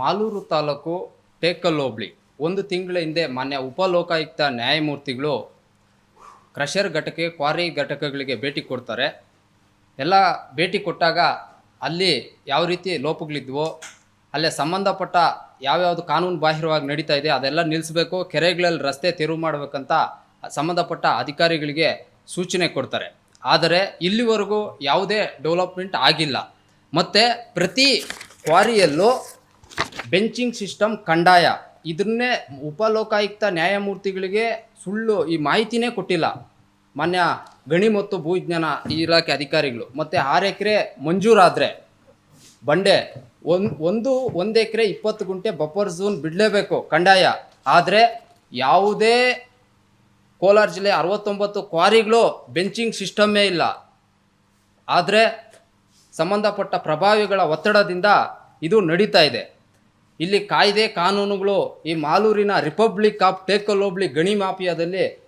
ಮಾಲೂರು ತಾಲೂಕು ಟೇಕಲ್ ಹೋಬಳಿ ಒಂದು ತಿಂಗಳ ಹಿಂದೆ ಮಾನ್ಯ ಉಪಲೋಕಾಯುಕ್ತ ನ್ಯಾಯಮೂರ್ತಿಗಳು ಕ್ರಷರ್ ಘಟಕ ಕ್ವಾರಿ ಘಟಕಗಳಿಗೆ ಭೇಟಿ ಕೊಡ್ತಾರೆ. ಎಲ್ಲ ಭೇಟಿ ಕೊಟ್ಟಾಗ ಅಲ್ಲಿ ಯಾವ ರೀತಿ ಲೋಪಗಳಿದ್ವೋ, ಅಲ್ಲೇ ಸಂಬಂಧಪಟ್ಟ ಯಾವ್ಯಾವುದು ಕಾನೂನು ಬಾಹಿರವಾಗಿ ನಡೀತಾ ಇದೆ, ಅದೆಲ್ಲ ನಿಲ್ಲಿಸಬೇಕು ಕೆರೆಗಳಲ್ಲಿ ರಸ್ತೆ ತೆರವು ಮಾಡಬೇಕಂತ ಸಂಬಂಧಪಟ್ಟ ಅಧಿಕಾರಿಗಳಿಗೆ ಸೂಚನೆ ಕೊಡ್ತಾರೆ. ಆದರೆ ಇಲ್ಲಿವರೆಗೂ ಯಾವುದೇ ಡೆವಲಪ್ಮೆಂಟ್ ಆಗಿಲ್ಲ. ಮತ್ತು ಪ್ರತಿ ಕ್ವಾರಿಯಲ್ಲೂ ಬೆಂಚಿಂಗ್ ಸಿಸ್ಟಮ್ ಕಂಡಾಯ. ಇದನ್ನೇ ಉಪಲೋಕಾಯುಕ್ತ ನ್ಯಾಯಮೂರ್ತಿಗಳಿಗೆ ಸುಳ್ಳು ಈ ಮಾಹಿತಿನೇ ಕೊಟ್ಟಿಲ್ಲ. ಮಾನ್ಯ ಗಣಿ ಮತ್ತು ಭೂವಿಜ್ಞಾನ ಇಲಾಖೆ ಅಧಿಕಾರಿಗಳು. ಮತ್ತು ಆರು ಎಕರೆ ಮಂಜೂರಾದರೆ ಬಂಡೆ ಒಂದು ಒಂದು ಒಂದು ಎಕರೆ ಇಪ್ಪತ್ತು ಗುಂಟೆ ಬಫರ್ ಝೋನ್ ಬಿಡಲೇಬೇಕು ಕಂಡಾಯ. ಆದರೆ ಯಾವುದೇ ಕೋಲಾರ ಜಿಲ್ಲೆ ಅರವತ್ತೊಂಬತ್ತು ಕ್ವಾರಿಗಳು ಬೆಂಚಿಂಗ್ ಸಿಸ್ಟಮ್ಮೇ ಇಲ್ಲ. ಆದರೆ ಸಂಬಂಧಪಟ್ಟ ಪ್ರಭಾವಿಗಳ ಒತ್ತಡದಿಂದ ಇದು ನಡೀತಾ ಇದೆ. ಇಲ್ಲಿ ಕಾಯ್ದೆ ಕಾನೂನುಗಳು ಈ ಮಾಲೂರಿನ ರಿಪಬ್ಲಿಕ್ ಆಫ್ ಟೇಕಲ್ ಗಣಿ ಮಾಫಿಯಾದಲ್ಲಿ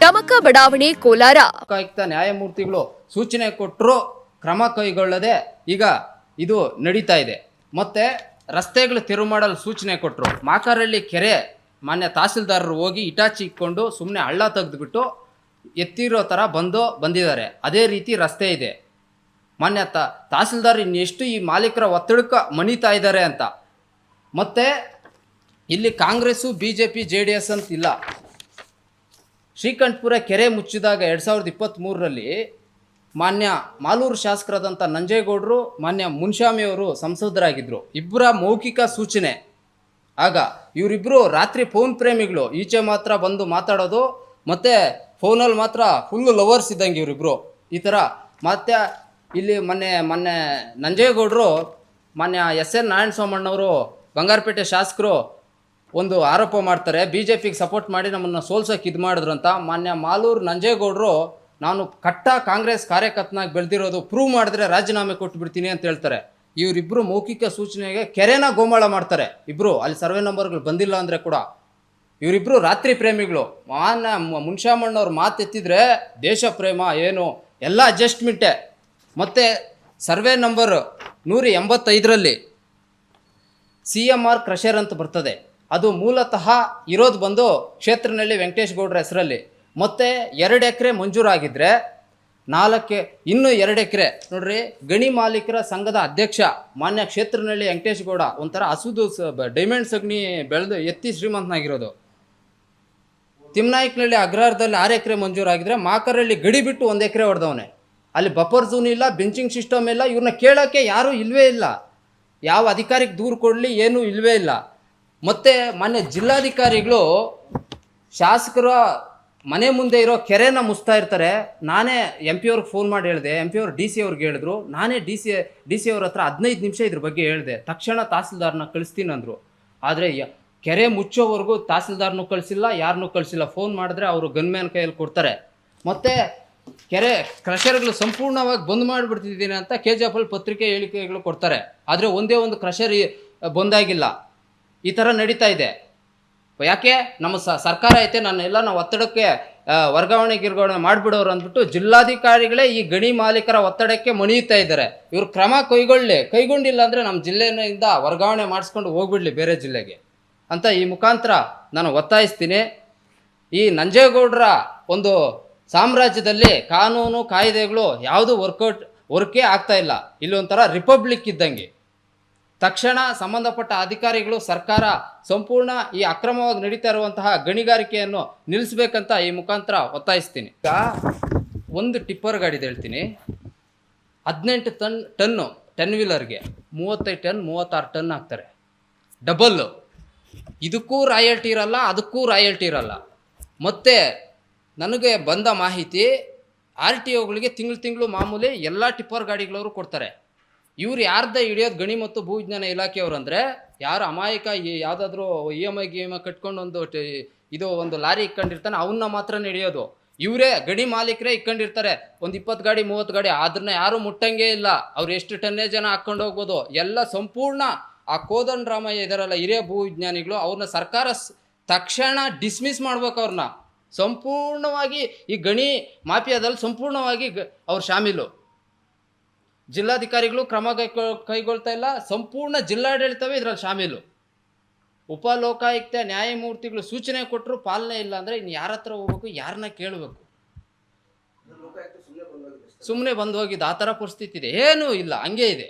ಟಮಕ ಬಡಾವಣೆ ಕೋಲಾರ. ನ್ಯಾಯಮೂರ್ತಿಗಳು ಸೂಚನೆ ಕೊಟ್ಟರು ಕ್ರಮ ಕೈಗೊಳ್ಳದೆ ಈಗ ಇದು ನಡೀತಾ ಇದೆ. ಮತ್ತೆ ರಸ್ತೆಗಳು ತೆರವು ಮಾಡಲು ಸೂಚನೆ ಕೊಟ್ಟರು ಮಾಕಾರಳ್ಳಿ ಕೆರೆ ಮಾನ್ಯ ತಹಸೀಲ್ದಾರರು ಹೋಗಿ ಇಟಾಚಿ ಇಟ್ಕೊಂಡು ಸುಮ್ಮನೆ ಹಳ್ಳ ತೆಗೆದುಬಿಟ್ಟು ಎತ್ತಿರೋ ಥರ ಬಂದು ಬಂದಿದ್ದಾರೆ. ಅದೇ ರೀತಿ ರಸ್ತೆ ಇದೆ. ಮಾನ್ಯ ತ ತಹಸೀಲ್ದಾರ್ ಇನ್ನೆಷ್ಟು ಈ ಮಾಲೀಕರ ಒತ್ತಡಕ್ಕೆ ಮಣಿತಾ ಇದ್ದಾರೆ ಅಂತ. ಮತ್ತು ಇಲ್ಲಿ Congress B J P J D S ಅಂತ ಇಲ್ಲ. ಶ್ರೀಕಂಠಪುರ ಕೆರೆ ಮುಚ್ಚಿದಾಗ ಎರಡು ಸಾವಿರದ ಇಪ್ಪತ್ತ್ಮೂರರಲ್ಲಿ ಮಾನ್ಯ ಮಾಲೂರು ಶಾಸಕರಾದಂಥ ನಂಜೇಗೌಡರು, ಮಾನ್ಯ ಮುನ್ಶಾಮಿಯವರು ಸಂಸದರಾಗಿದ್ದರು ಇಬ್ಬರ ಮೌಖಿಕ ಸೂಚನೆ. ಆಗ ಇವರಿಬ್ಬರು ರಾತ್ರಿ ಫೋನ್ ಪ್ರೇಮಿಗಳು. ಈಚೆ ಮಾತ್ರ ಬಂದು ಮಾತಾಡೋದು, ಮತ್ತು ಫೋನಲ್ಲಿ ಮಾತ್ರ ಫುಲ್ಲು ಲವರ್ಸ್ ಇದ್ದಂಗೆ ಇವರಿಬ್ಬರು ಈ ಥರ ಮತ್ತು ಇಲ್ಲಿ ಮೊನ್ನೆ ಮೊನ್ನೆ ನಂಜೇಗೌಡರು, ಮಾನ್ಯ ಎಸ್ ಎನ್ ನಾರಾಯಣ ಸ್ವಾಮಣ್ಣವರು ಬಂಗಾರಪೇಟೆ ಶಾಸಕರು ಒಂದು ಆರೋಪ ಮಾಡ್ತಾರೆ. ಬಿ ಜೆ ಪಿಗೆ ಸಪೋರ್ಟ್ ಮಾಡಿ ನಮ್ಮನ್ನು ಸೋಲ್ಸೋಕೆ ಇದು ಮಾಡಿದ್ರು ಅಂತ. ಮಾನ್ಯ ಮಾಲೂರು ನಂಜೇಗೌಡರು, ನಾನು ಕಟ್ಟ ಕಾಂಗ್ರೆಸ್ ಕಾರ್ಯಕರ್ತನಾಗಿ ಬೆಳೆದಿರೋದು ಪ್ರೂವ್ ಮಾಡಿದ್ರೆ ರಾಜೀನಾಮೆ ಕೊಟ್ಟು ಬಿಡ್ತೀನಿ ಅಂತ ಹೇಳ್ತಾರೆ. ಇವರಿಬ್ಬರು ಮೌಖಿಕ ಸೂಚನೆಗೆ ಕೆರೆನ ಗೋಮಾಳ ಮಾಡ್ತಾರೆ. ಇಬ್ಬರು ಅಲ್ಲಿ ಸರ್ವೆ ನಂಬರ್ಗಳು ಬಂದಿಲ್ಲ ಅಂದರೆ ಕೂಡ. ಇವರಿಬ್ಬರು ರಾತ್ರಿ ಪ್ರೇಮಿಗಳು. ಮಾನ್ಯ ಮುನ್ಶಾಮಣ್ಣವ್ರ ಮಾತು ಎತ್ತಿದ್ರೆ ದೇಶ ಪ್ರೇಮ, ಏನು, ಎಲ್ಲ ಅಡ್ಜಸ್ಟ್ಮೆಂಟೇ ಮತ್ತು ಸರ್ವೆ ನಂಬರ್ ನೂರ ಎಂಬತ್ತೈದರಲ್ಲಿ ಸಿ ಎಂ ಆರ್ ಕ್ರಷರ್ ಅಂತ ಬರ್ತದೆ. ಅದು ಮೂಲತಃ ಇರೋದು ಬಂದು ಕ್ಷೇತ್ರನಲ್ಲಿ ವೆಂಕಟೇಶ್ ಗೌಡ್ರ ಹೆಸರಲ್ಲಿ. ಮತ್ತು ಎರಡು ಎಕರೆ ಮಂಜೂರಾಗಿದ್ದರೆ ನಾಲ್ಕು, ಇನ್ನೂ ಎರಡು ಎಕರೆ. ನೋಡ್ರಿ, ಗಣಿ ಮಾಲೀಕರ ಸಂಘದ ಅಧ್ಯಕ್ಷ, ಮಾನ್ಯ ಕ್ಷೇತ್ರನಲ್ಲಿ ವೆಂಕಟೇಶ್ ಗೌಡ, ಒಂಥರ ಹಸುದು ಡೈಮಂಡ್ ಸಗಣಿ ಬೆಳೆದು ಎತ್ತಿ ಶ್ರೀಮಂತನಾಗಿರೋದು. ತಿಮ್ನಾಯ್ಕನಹಳ್ಳಿ ಅಗ್ರಹಾರದಲ್ಲಿ ಆರು ಎಕರೆ ಮಂಜೂರಾಗಿದ್ರೆ ಮಾಕರಲ್ಲಿ ಗಡಿ ಬಿಟ್ಟು ಒಂದು ಎಕರೆ ಹೊಡೆದವನೆ. ಅಲ್ಲಿ ಬಫರ್ ಝೂನ್ ಇಲ್ಲ ಬೆಂಚಿಂಗ್ ಸಿಸ್ಟಮ್ ಇಲ್ಲ ಇವ್ರನ್ನ ಕೇಳೋಕ್ಕೆ ಯಾರೂ ಇಲ್ಲವೇ ಇಲ್ಲ. ಯಾವ ಅಧಿಕಾರಿಗೆ ದೂರು ಕೊಡಲಿ, ಏನೂ ಇಲ್ಲವೇ ಇಲ್ಲ. ಮತ್ತು ಮೊನ್ನೆ ಜಿಲ್ಲಾಧಿಕಾರಿಗಳು ಶಾಸಕರ ಮನೆ ಮುಂದೆ ಇರೋ ಕೆರೆನ ಮುಚ್ತಾ ಇರ್ತಾರೆ. ನಾನೇ ಎಂ ಪಿ ಅವ್ರಿಗೆ ಫೋನ್ ಮಾಡಿ ಹೇಳಿದೆ. ಎಂ ಪಿ ಅವ್ರು ಡಿ ಸಿ ಅವ್ರಿಗೆ ಹೇಳಿದ್ರು. ನಾನೇ ಡಿ ಸಿ ಡಿ ಸಿ ಅವ್ರ ಹತ್ರ ಹದಿನೈದು ನಿಮಿಷ ಇದ್ರ ಬಗ್ಗೆ ಹೇಳಿದೆ. ತಕ್ಷಣ ತಹಸೀಲ್ದಾರ್ನ ಕಳಿಸ್ತೀನಿ ಅಂದರು. ಆದರೆ ಕೆರೆ ಮುಚ್ಚೋವರೆಗೂ ತಹಸೀಲ್ದಾರ್ನೂ ಕಳಿಸಿಲ್ಲ ಯಾರನ್ನೂ ಕಳಿಸಿಲ್ಲ. ಫೋನ್ ಮಾಡಿದ್ರೆ ಅವರು ಗನ್ಮ್ಯಾನ್ ಕೈಯಲ್ಲಿ ಕೊಡ್ತಾರೆ. ಮತ್ತು ಕೆರೆ ಕ್ರಷರ್ಗಳು ಸಂಪೂರ್ಣವಾಗಿ ಬಂದ್ ಮಾಡಿಬಿಡ್ತಿದ್ದೀನಿ ಅಂತ ಕೆ ಜಿ ಎಫ್ ಪತ್ರಿಕೆ ಹೇಳಿಕೆಗಳು ಕೊಡ್ತಾರೆ. ಆದರೆ ಒಂದೇ ಒಂದು ಕ್ರಷರ್ ಬಂದಾಗಿಲ್ಲ. ಈ ಥರ ನಡೀತಾ ಇದೆ. ಯಾಕೆ? ನಮ್ಮ ಸ ಸರ್ಕಾರ ಐತೆ ನಾನೆಲ್ಲ ನಾವು ಒತ್ತಡಕ್ಕೆ ವರ್ಗಾವಣೆ ಗಿರ್ಗಾವಣೆ ಮಾಡಿಬಿಡೋರು ಅಂದ್ಬಿಟ್ಟು ಜಿಲ್ಲಾಧಿಕಾರಿಗಳೇ ಈ ಗಣಿ ಮಾಲೀಕರ ಒತ್ತಡಕ್ಕೆ ಮಣಿಯುತ್ತಾ ಇದ್ದಾರೆ. ಇವರು ಕ್ರಮ ಕೈಗೊಳ್ಳಿ, ಕೈಗೊಂಡಿಲ್ಲ ಅಂದರೆ ನಮ್ಮ ಜಿಲ್ಲೆಯಿಂದ ವರ್ಗಾವಣೆ ಮಾಡಿಸ್ಕೊಂಡು ಹೋಗ್ಬಿಡ್ಲಿ ಬೇರೆ ಜಿಲ್ಲೆಗೆ. ಅಂತ ಈ ಮುಖಾಂತರ ನಾನು ಒತ್ತಾಯಿಸ್ತೀನಿ. ಈ ನಂಜೇಗೌಡರ ಒಂದು ಸಾಮ್ರಾಜ್ಯದಲ್ಲಿ ಕಾನೂನು, ಕಾಯ್ದೆಗಳು ಯಾವುದು ವರ್ಕೌಟ್, ವರ್ಕೇ ಆಗ್ತಾ ಇಲ್ಲ. ಇಲ್ಲಿ ಒಂಥರ ರಿಪಬ್ಲಿಕ್ ಇದ್ದಂಗೆ. ತಕ್ಷಣ ಸಂಬಂಧಪಟ್ಟ ಅಧಿಕಾರಿಗಳು ಸರ್ಕಾರ ಸಂಪೂರ್ಣ ಈ ಅಕ್ರಮವಾಗಿ ನಡೀತಾ ಇರುವಂತಹ ಗಣಿಗಾರಿಕೆಯನ್ನು ನಿಲ್ಲಿಸಬೇಕಂತ ಈ ಮುಖಾಂತರ ಒತ್ತಾಯಿಸ್ತೀನಿ. ಈಗ ಒಂದು ಟಿಪ್ಪರ್ ಗಾಡಿದು ಹೇಳ್ತೀನಿ. ಹದಿನೆಂಟು ಟನ್, ಟನ್ನು ಟೆನ್ ವೀಲರ್ಗೆ ಮೂವತ್ತೈದು ಟನ್, ಮೂವತ್ತಾರು ಟನ್ ಹಾಕ್ತಾರೆ. ಡಬಲ್ಲು ಇದಕ್ಕೂ ರಾಯಲ್ಟಿ ಇರಲ್ಲ, ಅದಕ್ಕೂ ರಾಯಲ್ಟಿ ಇರಲ್ಲ. ಮತ್ತು ನನಗೆ ಬಂದ ಮಾಹಿತಿ ಆರ್ ಟಿ ಒಗಳಿಗೆ ತಿಂಗಳು ತಿಂಗಳು ಮಾಮೂಲಿ ಎಲ್ಲ ಟಿಪ್ಪರ್ ಗಾಡಿಗಳವರು ಕೊಡ್ತಾರೆ. ಇವ್ರು ಯಾರ್ದ ಹಿಡಿಯೋದು ಗಣಿ ಮತ್ತು ಭೂವಿಜ್ಞಾನ ಇಲಾಖೆಯವರು ಅಂದರೆ, ಯಾರು ಅಮಾಯಕ ಯಾವ್ದಾದ್ರು ಇ ಎಂ ಐ ಗಿ ಎಂ ಐ ಕಟ್ಕೊಂಡು ಒಂದು ಇದು ಒಂದು ಲಾರಿ ಇಕ್ಕೊಂಡಿರ್ತಾನೆ ಅವನ್ನ ಮಾತ್ರ ಹಿಡಿಯೋದು. ಇವರೇ ಗಣಿ ಮಾಲೀಕರೇ ಇಕ್ಕೊಂಡಿರ್ತಾರೆ. ಒಂದು ಇಪ್ಪತ್ತು ಗಾಡಿ, ಮೂವತ್ತು ಗಾಡಿ ಅದನ್ನ ಯಾರು ಮುಟ್ಟಂಗೇ ಇಲ್ಲ. ಅವ್ರು ಎಷ್ಟು ಟನ್ನೇ ಜನ ಹಾಕ್ಕೊಂಡು ಹೋಗ್ಬೋದು? ಎಲ್ಲ ಸಂಪೂರ್ಣ ಆ ಕೋದನ್ ರಾಮಯ್ಯ ಇದರಲ್ಲ, ಹಿರಿಯ ಭೂ ವಿಜ್ಞಾನಿಗಳು ಅವ್ರನ್ನ ಸರ್ಕಾರ ತಕ್ಷಣ ಡಿಸ್ಮಿಸ್ ಮಾಡ್ಬೇಕು ಅವ್ರನ್ನ ಸಂಪೂರ್ಣವಾಗಿ ಈ ಗಣಿ ಮಾಫಿಯಾದಲ್ಲಿ ಸಂಪೂರ್ಣವಾಗಿ ಗ- ಅವ್ರು ಶಾಮೀಲು. ಜಿಲ್ಲಾಧಿಕಾರಿಗಳು ಕ್ರಮ ಕೈಗೊಳ್ ಕೈಗೊಳ್ತಾ ಇಲ್ಲ. ಸಂಪೂರ್ಣ ಜಿಲ್ಲಾಡಳಿತವೇ ಇದರಲ್ಲಿ ಶಾಮೀಲು. ಉಪ ಲೋಕಾಯುಕ್ತ ನ್ಯಾಯಮೂರ್ತಿಗಳು ಸೂಚನೆ ಕೊಟ್ಟರು ಪಾಲನೆ ಇಲ್ಲ ಅಂದರೆ ಇನ್ನು ಯಾರ ಹತ್ರ ಹೋಗ್ಬೇಕು ಯಾರನ್ನ ಕೇಳಬೇಕು? ಸುಮ್ಮನೆ ಬಂದು ಹೋಗಿದ್ದು ಆ ಥರ ಪರಿಸ್ಥಿತಿ ಇದೆ. ಏನೂ ಇಲ್ಲ. ಹಂಗೆ ಇದೆ.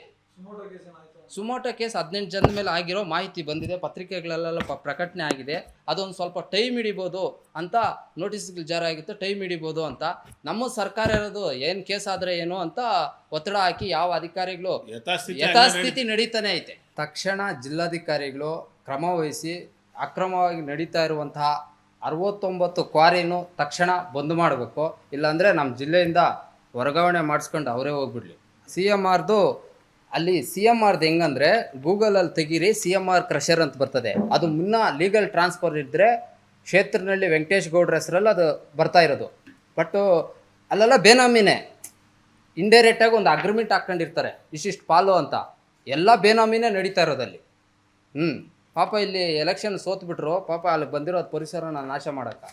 ಸುಮೋಟೋ ಕೇಸ್ ಹದಿನೆಂಟು ಜನದ ಮೇಲೆ ಆಗಿರೋ ಮಾಹಿತಿ ಬಂದಿದೆ. ಪತ್ರಿಕೆಗಳಲ್ಲೆಲ್ಲ ಪ ಪ್ರಕಟಣೆ ಆಗಿದೆ. ಅದೊಂದು ಸ್ವಲ್ಪ ಟೈಮ್ ಹಿಡಿಬೋದು ಅಂತ ನೋಟಿಸ್ಗಳು ಜಾರಿ ಆಗಿತ್ತು. ಟೈಮ್ ಹಿಡಿಬೋದು ಅಂತ. ನಮ್ಮ ಸರ್ಕಾರ ಇರೋದು ಏನು ಕೇಸ್ ಆದರೆ ಏನು ಅಂತ ಒತ್ತಡ ಹಾಕಿ ಯಾವ ಅಧಿಕಾರಿಗಳು ಯಥಾಸ್ಥಿತಿ ಯಥಾಸ್ಥಿತಿ ನಡೀತಾನೆ ಐತೆ. ತಕ್ಷಣ ಜಿಲ್ಲಾಧಿಕಾರಿಗಳು ಕ್ರಮ ವಹಿಸಿ ಅಕ್ರಮವಾಗಿ ನಡೀತಾ ಇರುವಂತಹ ಅರವತ್ತೊಂಬತ್ತು ಕ್ವಾರಿನು ತಕ್ಷಣ ಬಂದ್ ಮಾಡಬೇಕು. ಇಲ್ಲಾಂದರೆ ನಮ್ಮ ಜಿಲ್ಲೆಯಿಂದ ವರ್ಗಾವಣೆ ಮಾಡಿಸ್ಕೊಂಡು ಅವರೇ ಹೋಗ್ಬಿಡ್ಲಿ. ಸಿ ಎಂ ಆರ್ದು ಅಲ್ಲಿ ಸಿ ಎಂ ಆರ್ದು ಹೆಂಗಂದ್ರೆ ಗೂಗಲಲ್ಲಿ ತೆಗೀರಿ ಸಿ ಎಂ ಆರ್ ಕ್ರಷರ್ ಅಂತ ಬರ್ತದೆ. ಅದು ಮುನ್ನ ಲೀಗಲ್ ಟ್ರಾನ್ಸ್ಫರ್ ಇದ್ದರೆ ಕ್ಷೇತ್ರನಲ್ಲಿ ವೆಂಕಟೇಶ್ ಗೌಡ್ರ ಹೆಸರಲ್ಲಿ ಅದು ಬರ್ತಾ ಇರೋದು. ಬಟ್ ಅಲ್ಲೆಲ್ಲ ಬೇನಾಮಿನೇ. ಇಂಡೈರೆಕ್ಟಾಗಿ ಒಂದು ಅಗ್ರಿಮೆಂಟ್ ಹಾಕ್ಕೊಂಡಿರ್ತಾರೆ. ಇಷ್ಟಿಷ್ಟು ಪಾಲು ಅಂತ. ಎಲ್ಲ ಬೇನಾಮಿನೇ ನಡೀತಾ ಇರೋದಲ್ಲಿ ಹ್ಞೂ ಪಾಪ ಇಲ್ಲಿ ಎಲೆಕ್ಷನ್ ಸೋತ್ಬಿಟ್ರು. ಪಾಪ ಅಲ್ಲಿ ಬಂದಿರೋ ಪರಿಸರನ ನಾಶ ಮಾಡೋಕ್ಕೆ.